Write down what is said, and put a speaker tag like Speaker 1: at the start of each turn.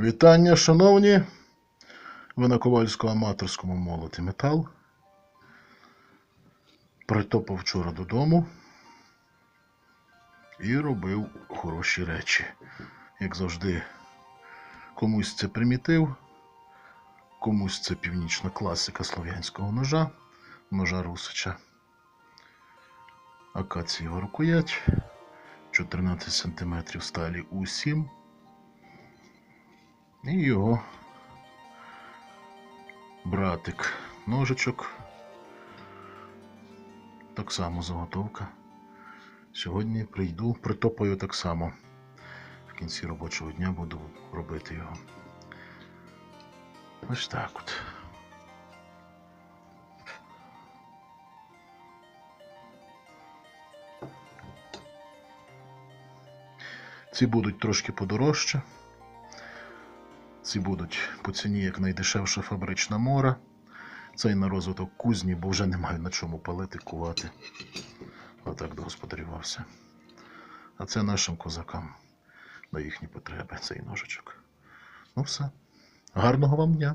Speaker 1: Вітання, шановні! Ви на ковальському аматорському молоті метал. Притопав вчора додому і робив хороші речі. Як завжди, комусь це примітив, комусь це північна класика слов'янського ножа, ножа Русича. Акацієва рукоять, 14 см сталі У7. І його братик ножичок. Так само заготовка. Сьогодні прийду, притопаю так само. В кінці робочого дня буду робити його. Ось так от. Ці будуть трошки подорожче. Ці будуть по ціні як найдешевша фабрична мора. Цей на розвиток кузні, бо вже не маю на чому палити, кувати. Отак догосподарювався. А це нашим козакам на їхні потреби, цей ножичок. Ну все. Гарного вам дня!